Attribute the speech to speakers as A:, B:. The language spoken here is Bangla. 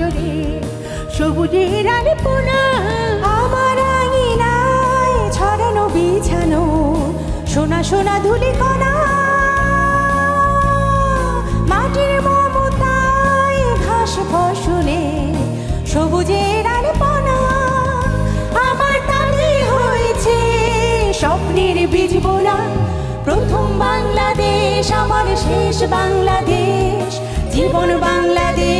A: ফসলে সবুজের আরে পোনা আমার আঙিনায় ছড়ানো, বিছানো, সোনা সোনা ধুলি কণা। মাটির মমতায় ঘাস ফসলে, সবুজের আলপনা আমার তালি হয়েছে। স্বপ্নের বীজ বোনা, প্রথম বাংলাদেশ, আমার শেষ বাংলাদেশ, জীবন বাংলাদেশ।